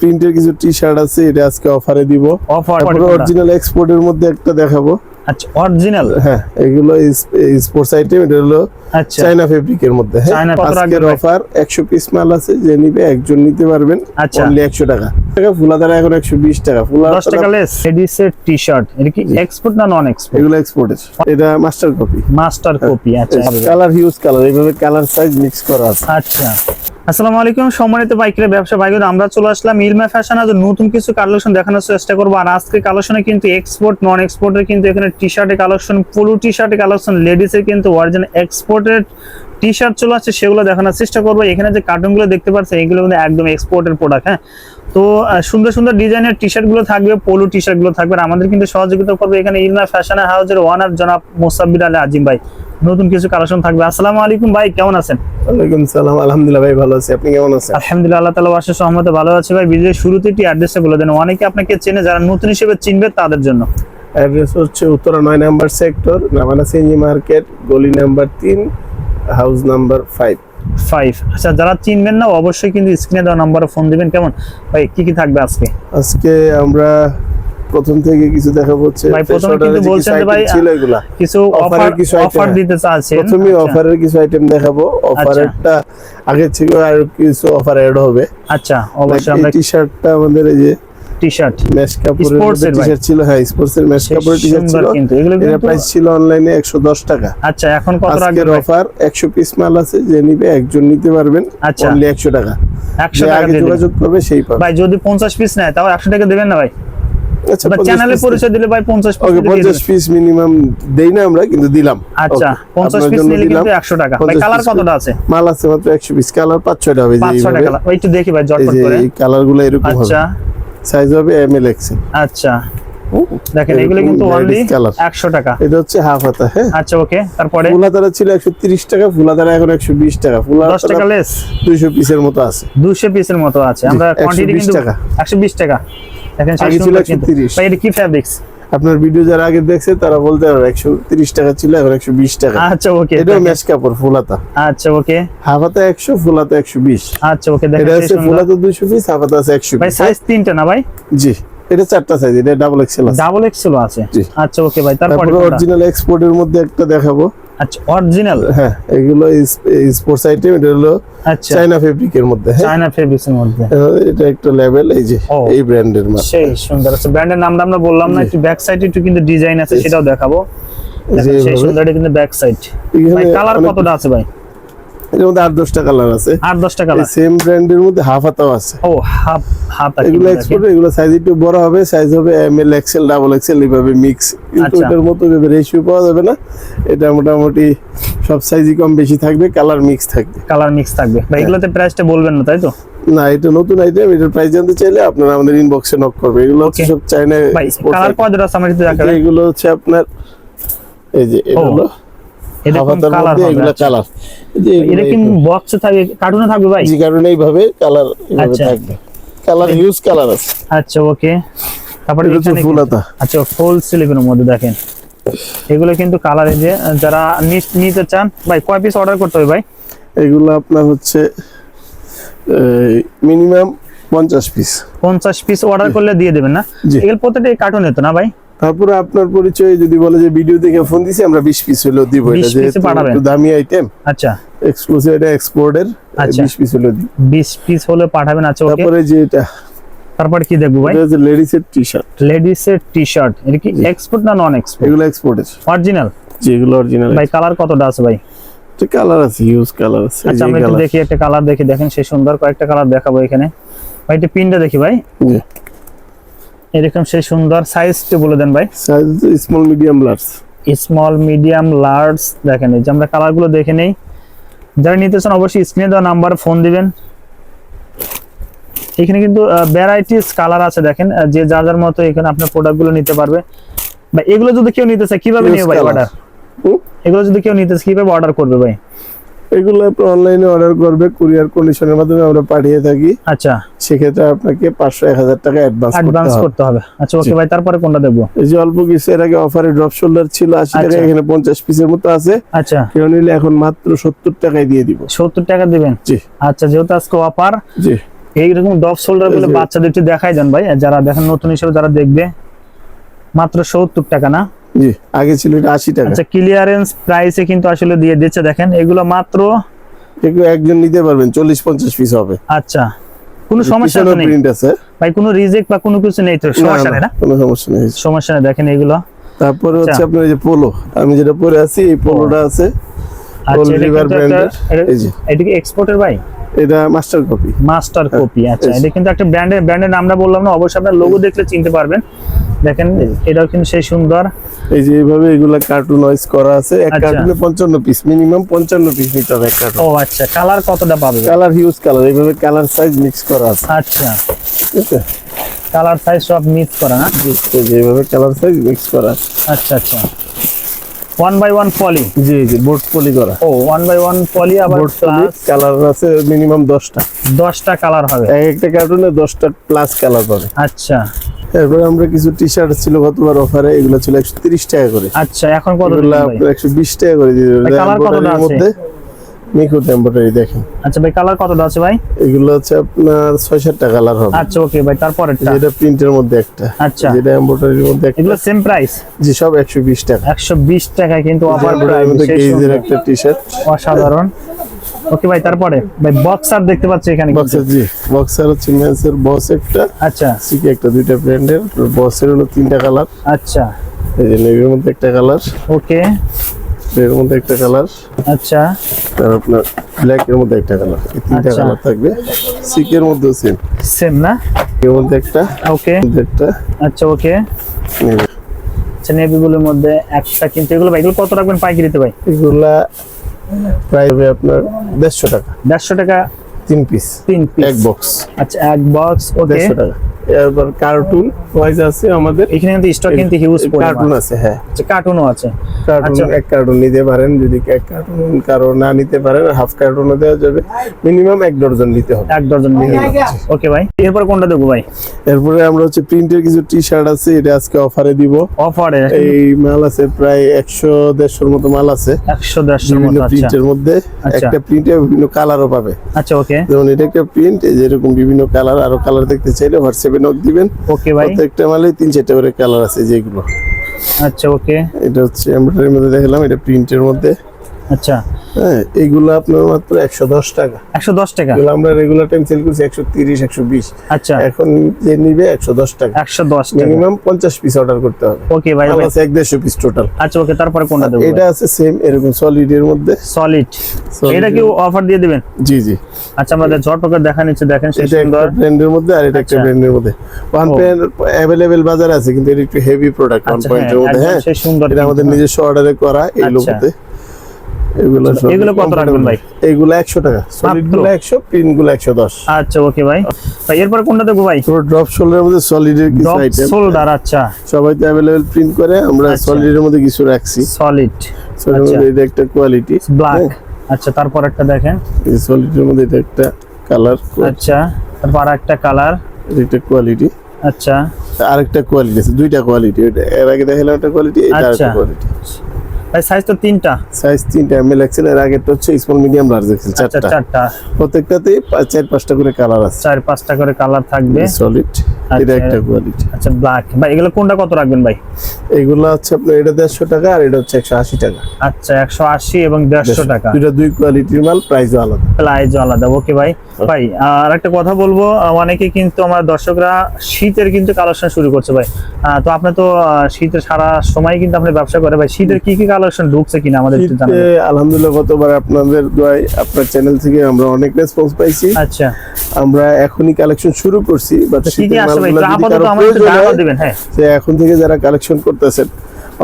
প্রিন্টের কিছু T shirt আছে এটা আজকে অফারে দিব। অফার অরিজিনাল এক্সপোর্টের মধ্যে একটা দেখাবো। আচ্ছা অরিজিনাল হ্যাঁ এগুলো স্পোর্টস আইটেম এটা হলো আচ্ছা। ফেব্রিকের মধ্যে হ্যাঁ? আজকের অফার একশো পিস মাল আছে যে নিবে একজন নিতে পারবেন আচ্ছা। অনলি টাকা। টাকা ফুলাদারা এখন একশো বিশ টাকা দশ ফুলাদারা টাকা লেস লেডিস টি শার্ট এটা কি এক্সপোর্ট না নন এক্সপোর্ট এগুলো এক্সপোর্টের এটা মাস্টার কপি মাস্টার কপি আচ্ছা কালার হিউজ কালার এইভাবে কালার সাইজ মিক্স করা আছে। আচ্ছা। আসসালামু আলাইকুম। সম্মানিত বাইকের ব্যবসা ভাইগুলো আমরা চলে আসলাম ইলমা ফ্যাশন আজ নতুন কিছু কালেকশন দেখানোর চেষ্টা করব। আর আজকে কালেকশনে কিন্তু এক্সপোর্ট নন এক্সপোর্টের কিন্তু এখানে টি শার্টের কালেকশন পুলু টি শার্টের কালেকশন লেডিসের কিন্তু অরিজিনাল এক্সপোর্টের টি শার্ট চলে আসছে সেগুলো দেখানোর চেষ্টা করব। এখানে যে কার্টুনগুলো দেখতে পাচ্ছেন এগুলো কিন্তু একদম এক্সপোর্টের প্রোডাক্ট হ্যাঁ? তো সুন্দর সুন্দর ডিজাইনের টি শার্টগুলো থাকবে পোলো টি শার্টগুলো থাকবে আমাদের কিন্তু সহযোগিতা করবে এখানে ইলমা ফ্যাশন হাউসের ওয়ানার জনাব মোসাব্বির আলী আজিম ভাই। নতুন কিছু কালেকশন থাকবে। আসসালামু আলাইকুম ভাই কেমন আছেন? ওয়ালাইকুম সালাম আলহামদুলিল্লাহ ভাই ভালো আছি। আপনি কেমন আছেন? আলহামদুলিল্লাহ আল্লাহ তালা বাসা সহমতে ভালো আছে ভাই। ভিডিওর শুরুতে একটি অ্যাড্রেসটা বলে দেন অনেকে আপনাকে চেনে যারা নতুন হিসেবে চিনবে তাদের জন্য। অ্যাড্রেস হচ্ছে উত্তরা নয় নাম্বার সেক্টর নামানা সিএনজি মার্কেট গলি নাম্বার তিন হাউস নাম্বার ফাইভ ফাইভ আচ্ছা যারা চিনবেন না অবশ্যই কিন্তু স্ক্রিনে দেওয়া নাম্বারে ফোন দিবেন। কেমন? ভাই কি কি থাকবে আজকে? আজকে আমরা প্রথম থেকে কিছু দেখাবো হচ্ছে ভাই, প্রথমে কিন্তু বলছেন যে ভাই, ছিল এগুলা। কিছু অফার কিছু অফার। দিতে চাচ্ছেন। প্রথমে আচ্ছা, অফারের কিছু আইটেম দেখাবো। অফারেরটা আগে থেকে আর কিছু অফার এড হবে। আচ্ছা অবশ্যই আমরা টি শার্টটা আমাদের এই যে টি শার্ট ম্যাশ কাপড়ের Sports মধ্যে এর টি ভাই। শার্ট ছিল হ্যাঁ ম্যাশ কাপড়ের টি শার্ট ছিল। কিন্তু। এগুলো এর প্রাইস ছিল অনলাইনে 110 টাকা। আচ্ছা এখন কত আজকের রাখবেন? অফার 100 পিস মাল আছে যে নিবে একজন নিতে পারবেন আচ্ছা। অনলি 100 টাকা। একশো যে টাকা দিয়ে যোগাযোগ করবে সেই পাবে। ভাই যদি পঞ্চাশ পিস নেয় তাও একশো টাকা দেবেন না ভাই? আচ্ছা চ্যানেলে পরিচয় দিলে ভাই পঞ্চাশ ওকে 50 পিস মিনিমাম দেই না আমরা কিন্তু দিলাম। আচ্ছা পিস নিলে। কিন্তু টাকা। ভাই কালার কতটা আছে? মাল আছে মাত্র 100 পিস কালার 5 6টা হবে। কালার ওই একটু দেখি ভাই জটপট করে। এই কালারগুলো এরকম হবে। আচ্ছা। সাইজ হবে এম এল এক্সেল আচ্ছা। দেখেন এগুলো কিন্তু অনলি ladies colour। একশো টাকা। এটা হচ্ছে হাফ হাতা হ্যাঁ? আচ্ছা ওকে তারপরে? ফুলাতারা ছিল 130 টাকা ফুলাতারা এখন 120 টাকা। টাকা লেস 200 পিসের মতো আছে। দুশো পিসের মতো আছে। আমরা 120 কোয়ান্টিটি কিন্তু টাকা। একশো বিশ টাকা। দেখেন সেই আগে ছিল সুন্দর কিন্তু। 130 এটা কি ফ্যাব্রিক্স আপনার ভিডিও যারা আগে দেখছে তারা বলতে পারবে 130 টাকা ছিল এখন 120 টাকা। আচ্ছা ওকে এটা ম্যাচ কাপড় ফুলাতা। আচ্ছা ওকে। হাফাতা 100 ফুলাতা 120 আচ্ছা ওকে এটা হচ্ছে। ফুলাতা 200 পিস হাফাতা আছে 100 ভাই সাইজ তিনটা না ভাই? জি। এটা চারটা সাইজ এটা ডাবল এক্সেল আছে। ডাবল এক্সেল আছে? আচ্ছা ওকে ভাই তারপরে? অরিজিনাল এক্সপোর্টের মধ্যে একটা দেখাবো। আচ্ছা অরিজিনাল হ্যাঁ এগুলো স্পোর্টস আইটেম এটা হলো আচ্ছা। চাইনা ফেব্রিকের মধ্যে হ্যাঁ। চায়না ফেব্রিক্স এর মধ্যে। এটা একটা লেভেল এই যে। এই ব্র্যান্ডের মাল সেই সুন্দর আছে। ব্র্যান্ডের নামটা আমরা বললাম না একটু ব্যাক সাইডে একটু কিন্তু ডিজাইন আছে সেটাও দেখাবো। সেই সুন্দর এটা কিন্তু ব্যাক সাইড ভাই কালার কতটা আছে ভাই? এর মধ্যে আট দশটা কালার আছে। আট দশটা কালার সেম ব্র্যান্ডের মধ্যে হাফ হাতাও আছে। ও হাফ হাফ এগুলো এক্সপোর্ট এগুলো সাইজ একটু বড় হবে সাইজ হবে M L XL double XL এইভাবে মিক্স কিন্তু। এটার মতো রেশিও পাওয়া যাবে না। এটা মোটামুটি সব সাইজই কম বেশি থাকবে কালার মিক্স থাকবে। কালার মিক্স থাকবে। ভাই এগুলোতে প্রাইসটা বলবেন না তাই তো? না এটা নতুন আইটেম এটার প্রাইস জানতে চাইলে আপনারা আমাদের ইনবক্সে নক করবে। এগুলো হচ্ছে সব চাইনা কালার। আমার এগুলো হচ্ছে আপনার এই যে এটা হলো এগুলো আচ্ছা। কালার এটা কি বক্সে থাকবে? কার্টুনে থাকবে ভাই? যে কারণে এইভাবে কালার এইভাবে আচ্ছা। থাকবে। কালার ইউজ কালার আছে। আচ্ছা ওকে তারপরে হচ্ছে এখানে ফুল আচ্ছা ফুল স্লিভের মধ্যে দেখেন। এগুলো কিন্তু কালার যে যারা নিতে চান ভাই কয় পিস অর্ডার করতে হবে ভাই? এগুলো আপনার হচ্ছে মিনিমাম পঞ্চাশ পিস পঞ্চাশ পিস অর্ডার করলে দিয়ে দেবেন না? এগুলো প্রত্যেকটা কার্টুন হতো না ভাই? তারপরে আপনার পরিচয় যদি বলে যে ভিডিও দেখে ফোন দিছি আমরা বিশ পিস হলেও দিব। এটা যেহেতু। একটু দামি আইটেম আচ্ছা। এক্সক্লুসিভ এটা এক্সপোর্টের আচ্ছা। বিশ পিস হলেও দিই বিশ পিস হলে পাঠাবেন আচ্ছা ওকে। তারপরে যে এটা তারপর কি দেখব ভাই? এটা হচ্ছে লেডিস এর টি শার্ট লেডিস এর টি শার্ট এটা কি এক্সপোর্ট না নন এক্সপোর্ট এগুলো এক্সপোর্টের অরিজিনাল যেগুলো অরিজিনাল ভাই কালার কতটা আছে ভাই? কালার আছে ইউজ কালার আছে আচ্ছা যে আমরা একটু দেখি একটা কালার দেখি দেখেন সেই সুন্দর কয়েকটা কালার দেখাবো এখানে। ভাই এটা পিনটা দেখি ভাই। জি। এরকম সেই সুন্দর সাইজটা বলে দেন ভাই। Size small medium large small medium large দেখেন এই যে আমরা কালারগুলো দেখে নেই। যারা নিতে চান অবশ্যই স্ক্রিনে দেওয়া নাম্বার ফোন দিবেন। এখানে কিন্তু ভ্যারাইটিস কালার আছে দেখেন। যে যার যার মতো এখানে আপনার প্রোডাক্টগুলো নিতে পারবে। বা এগুলো যদি কেউ নিতে চায় কীভাবে নিবে ভাই অর্ডার এগুলো যদি কেউ নিতে চায় কীভাবে অর্ডার করবে ভাই? এগুলো আপনি অনলাইনে অর্ডার করবে কুরিয়ার কন্ডিশনের মাধ্যমে আমরা পাঠিয়ে থাকি। আচ্ছা। সেক্ষেত্রে আপনাকে পাঁচশো এক হাজার টাকা অ্যাডভান্স করতে অ্যাডভান্স হবে। করতে হবে। আচ্ছা ওকে ভাই তারপরে কোনটা দেখব? এই যে অল্প কিছু এর আগে অফারে ড্রপ শোল্ডার ছিল আশি টাকা আচ্ছা। এখানে পঞ্চাশ পিসের মতো আছে। আচ্ছা। কেউ নিলে এখন মাত্র সত্তর টাকায় দিয়ে দিব। সত্তর টাকা দিবেন? জি। আচ্ছা যেহেতু আজকে অফার জি। এইরকম ডব শোল্ডারগুলো বাচ্চাদের একটু দেখাই দেন ভাই। আর যারা দেখেন নতুন হিসেবে যারা দেখবে মাত্র সত্তর টাকা না? জি। আগে ছিল এটা আশি টাকা। আচ্ছা ক্লিয়ারেন্স প্রাইসে কিন্তু আসলে দিয়ে দিচ্ছে দেখেন। এগুলো মাত্র একজন নিতে পারবেন চল্লিশ পঞ্চাশ পিস হবে। আচ্ছা। কোনো সমস্যা তো নেই। প্রিন্ট আছে। ভাই কোনো রিজেক্ট বা কোনো কিছু নেই তো? সমস্যা নেই না? কোনো সমস্যা নেই। সমস্যা নেই দেখেন এগুলো। তারপরে হচ্ছে আচ্ছা। আপনার এই যে পোলো আমি যেটা পরে আছি এই পোলোটা আছে। আচ্ছা এই যে। এটা কি এক্সপোর্টের ভাই? এটা মাস্টার কপি মাস্টার কপি আচ্ছা। এটা কিন্তু একটা ব্র্যান্ডের ব্র্যান্ডের নামটা বললাম না অবশ্যই আপনার লোগো দেখলে চিনতে পারবেন। দেখেন এটাও কিন্তু সেই সুন্দর। এই যে এইভাবে এগুলা কার্টুন ওয়াইজ করা আছে এক। কার্টুনে পঞ্চান্ন পিস মিনিমাম পঞ্চান্ন পিস নিতে হবে এক কার্টুন ও আচ্ছা কালার কতটা পাবে? কালার হিউজ কালার এইভাবে কালার সাইজ মিক্স করা আছে। আচ্ছা। ঠিক আছে? কালার সাইজ সব মিক্স করা না? এইভাবে কালার সাইজ মিক্স করা আছে। আচ্ছা আচ্ছা। One by one poly G G board poly করা। ও ওয়ান বাই ওয়ান পলি আবার প্লাস কালার আছে মিনিমাম দশটা। দশটা কালার হবে। এক একটা কার্টুনে দশটা প্লাস কালার পাবে। আচ্ছা। এরপরে আমরা কিছু টি শার্ট ছিল গতবার অফারে এগুলো ছিল একশো তিরিশ টাকা করে। আচ্ছা এখন কত ভাই? একশো বিশ টাকা করে দিয়ে ভাই? মধ্যে দেখেন। আচ্ছা ভাই কালার কতটা আছে ভাই? এগুলো হচ্ছে আপনার ছয় সাতটা কালার হবে। আচ্ছা ওকে ভাই তারপরেরটা? যেটা প্রিন্টের মধ্যে একটা। আচ্ছা। যেটা এমব্রয়ডারির মধ্যে একটা। এগুলো সেম প্রাইস জি সব টাকা। একশো বিশ টাকায় কিন্তু অফার এমব্রয়ডারির গেজের একটা টি শার্ট অসাধারণ। ওকে ভাই তারপরে? ভাই বক্সার দেখতে পাচ্ছি এখানে। বক্সার জি। বক্সার হচ্ছে মেন্সের বস একটা। আচ্ছা। সিকে একটা দুইটা ব্র্যান্ডের বসের হলো তিনটা কালার আচ্ছা। এই যে নেভির মধ্যে একটা কালার ওকে। এর মধ্যে একটা কালার আচ্ছা। আর আপনার ব্ল্যাক এর মধ্যে একটা কালার এই তিনটা আচ্ছা। কালার থাকবে। সিকের মধ্যেও সেম সেম না? এর মধ্যে একটা। ওকে। একটা। আচ্ছা ওকে। আচ্ছা নেভিগুলোর মধ্যে একটা কিন্তু। এগুলো ভাই এগুলো কত রাখবেন পাইকারিতে ভাই? এগুলা প্রায় হবে আপনার দেড়শো টাকা। দেড়শো টাকা তিন পিস তিন এক বক্স আচ্ছা এক বক্স দেড়শো টাকা। এবার কার্টুন ওয়াইজ আছে আমাদের। এখানে কিন্তু স্টক কিন্তু হিউজ কার্টুন আছে হ্যাঁ। আচ্ছা কার্টুনও আছে। কার্টুন আচ্ছা। এক কার্টুন নিতে পারেন যদি এক কার্টুন কারও না নিতে পারেন হাফ কার্টুনও দেওয়া যাবে। মিনিমাম এক ডজন নিতে হবে। এক ডজন ওকে ভাই। এরপর কোনটা দেবো ভাই? এরপরে আমরা হচ্ছে প্রিন্টের কিছু টি শার্ট আছে এটা আজকে অফারে দিব। অফারে এই মাল আছে প্রায় একশো দেড়শোর মতো মাল আছে। একশো দেড়শোর মতো আচ্ছা। প্রিন্টের মধ্যে আচ্ছা। একটা প্রিন্টে বিভিন্ন কালারও পাবে। আচ্ছা ওকে যেমন এটা একটা প্রিন্ট এই যে এরকম বিভিন্ন কালার আরও কালার দেখতে চাইলে হোয়াটসঅ্যাপে নোট দিবেন। ওকে ভাই। প্রত্যেকটা মালে তিন চারটে করে কালার আছে যেগুলো। আচ্ছা ওকে এটা হচ্ছে এমব্রয়ডারির মধ্যে দেখালাম এটা প্রিন্টের মধ্যে। আচ্ছা। হ্যাঁ এইগুলো আপনার মাত্র একশো দশ টাকা। একশো দশ টাকা? এগুলো আমরা রেগুলার টাইম সেল করছি একশো তিরিশ একশো বিশ। আচ্ছা। এখন যে নিবে একশো দশ টাকা। একশো দশ মিনিমাম পঞ্চাশ পিস অর্ডার করতে হবে। ওকে ভাই আছে এক দেড়শো পিস টোটাল আচ্ছা ওকে তারপরে কোনটা দেবো এটা আছে সেম এরকম সলিড এর মধ্যে। সলিড এটা কি অফার দিয়ে দিবেন? জি জি। আচ্ছা আমাদের ঝটপকে দেখা নিচ্ছে দেখেন একটা সুন্দর। ব্র্যান্ডের মধ্যে আর এটা একটা আচ্ছা। ব্র্যান্ডের মধ্যে। ওয়ান। পয়েন্ট অ্যাভেলেবেল বাজার আছে কিন্তু এটা একটু হেভি প্রোডাক্ট ওয়ান আচ্ছা, পয়েন্টের হ্যাঁ, মধ্যে হ্যাঁ সেই সুন্দর এটা আমাদের নিজস্ব অর্ডারে করা এই আচ্ছা। লোকতে এগুলো এগুলো কত রাখবেন ভাই? এগুলো একশো টাকা। সলিডগুলো একশো প্রিন্টগুলো আচ্ছা ওকে ভাই। ভাই এরপর কোনটা দেবো ভাই? পুরো ড্রপ শোল্ডারের মধ্যে কিছু শোল্ডার আচ্ছা। সবাই তো অ্যাভেলেবেল প্রিন্ট করে আমরা আচ্ছা। সলিডের মধ্যে কিছু রাখছি। সলিড সলিডের আচ্ছা। এটা একটা কোয়ালিটি ব্ল্যাক আচ্ছা তারপর একটা দেখেন। সলিডের মধ্যে এটা একটা কালার আচ্ছা তারপর আর একটা কালার এটা কোয়ালিটি আচ্ছা। আরেকটা কোয়ালিটি আছে দুইটা কোয়ালিটি এর আগে দেখালাম একটা কোয়ালিটি এটা আচ্ছা। আরেকটা কোয়ালিটি ভাই সাইজ তো তিনটা। সাইজ তিনটা এমএল এক্সেল এর আগেরটা হচ্ছে স্মল মিডিয়াম লার্জ এক্সেল আচ্ছা চারটা। চারটা। প্রত্যেকটাতেই চার পাঁচটা করে কালার আছে। চার পাঁচটা করে কালার থাকবে। সলিড এটা আচ্ছা। একটা কোয়ালিটি আচ্ছা ব্ল্যাক ভাই এগুলো কোনটা কত রাখবেন ভাই? এগুলো হচ্ছে আপনার এটা দেড়শো টাকা আর এটা হচ্ছে একশো আশি টাকা। আচ্ছা একশো আশি এবং দেড়শো টাকা। দুইটা দুই কোয়ালিটির মাল প্রাইসও আলাদা। প্রাইজ আলাদা। ওকে ভাই। ভাই আর একটা কথা বলব অনেকে কিন্তু আমার দর্শকরা শীতের কিন্তু কালেকশন শুরু করছে ভাই। তো আপনি তো শীতের সারা সময় কিন্তু আপনি ব্যবসা করে ভাই। শীতের কি কি কালেকশন ঢুকছে কিনা আমাদের একটু জানাবেন। আলহামদুলিল্লাহ গতবার আপনাদের দোয়ায় আপনার চ্যানেল থেকে আমরা অনেক রেসপন্স পাইছি। আচ্ছা। আমরা এখনই কালেকশন শুরু করছি বাট কি হ্যাঁ এখন থেকে যারা কালেকশন করতেছেন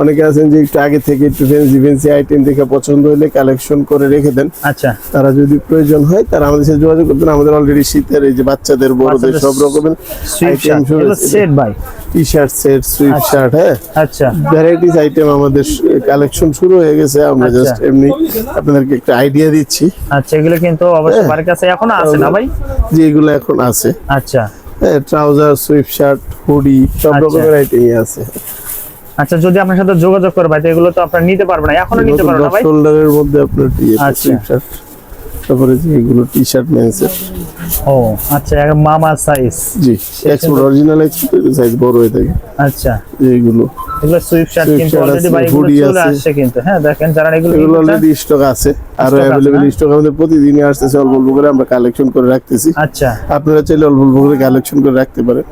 অনেকে আছেন যে একটু আগে থেকে একটু ফেন্সি ফেন্সি আইটেম দেখে পছন্দ হলে কালেকশন করে রেখে দেন। আচ্ছা। তারা যদি প্রয়োজন হয় তারা আমাদের সাথে যোগাযোগ করতেন আমাদের অলরেডি শীতের এই যে বাচ্চাদের বড়দের সব রকমের আইটেম সেট ভাই। টি শার্ট সেট সুইফট আচ্ছা। শার্ট হ্যাঁ। আচ্ছা। ভ্যারাইটিস আইটেম আমাদের কালেকশন শুরু হয়ে গেছে। আমরা আচ্ছা। জাস্ট এমনি আপনাদেরকে একটা আইডিয়া দিচ্ছি। আচ্ছা এগুলো কিন্তু অবশ্যই হ্যাঁ। বাড়ির কাছে এখনও আছে না ভাই? যে এগুলো এখন আছে। আচ্ছা। হ্যাঁ ট্রাউজার সুইফট শার্ট হুডি সব আচ্ছা। রকমের আইটেমই আছে। আচ্ছা যদি আপনার সাথে যোগাযোগ করে ভাই তো এগুলো তো আপনারা নিতে পারবেন না। এখনও নিতে পারবেন না ভাই? শোল্ডারের মধ্যে আপনার আচ্ছা। সুইফট শার্ট তারপরে যে এগুলো টি শার্ট মেন্সের ও আচ্ছা মামা সাইজ জি এক্সপোর্ট অরিজিনাল এক্সপোর্ট সাইজ বড় হয়ে থাকে আচ্ছা। এগুলো। এগুলো শার্ট কিন্তু অলরেডি আছে, ভাই এগুলো চলে আসছে কিন্তু। হ্যাঁ দেখেন যারা এগুলো এগুলো অলরেডি স্টক আছে। আরও না? স্টক আমাদের প্রতিদিনই আসতেছে অল্প অল্প করে আমরা কালেকশন করে রাখতেছি। আচ্ছা। আপনারা চাইলে অল্প অল্প করে কালেকশন করে রাখতে পারেন।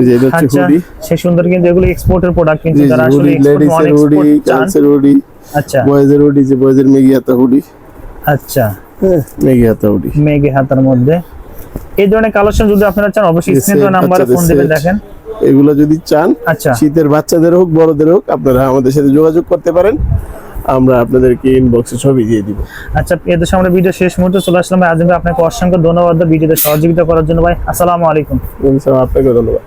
এই যে এটা হচ্ছে আচ্ছা হুডি সে সুন্দর কিন্তু এগুলো এক্সপোর্টের প্রোডাক্ট কিন্তু যারা আসলে এক্সপোর্ট হুডি এর হুডি আচ্ছা বয়েজ এর হুডি যে বয়েজ এর মেগি হুডি আচ্ছা। হ্যাঁ মেগি হাতা হুডি মেঘে হাতার মধ্যে। এই ধরনের কালেকশন যদি আপনারা চান অবশ্যই স্ক্রিন নাম্বারে ফোন দিবেন দেখেন। এগুলো যদি চান আচ্ছা। শীতের বাচ্চাদের হোক বড়দের হোক আপনারা আমাদের সাথে যোগাযোগ করতে পারেন। আমরা আপনাদেরকে ইনবক্সে ছবি দিয়ে দিব। আচ্ছা এদের সামনে ভিডিও শেষ মুহূর্তে চলে আসলাম। আজকে আপনাকে অসংখ্য ধন্যবাদ। ভিডিওতে সহযোগিতা করার জন্য ভাই আসসালামু আলাইকুম। আপনাকে ধন্যবাদ।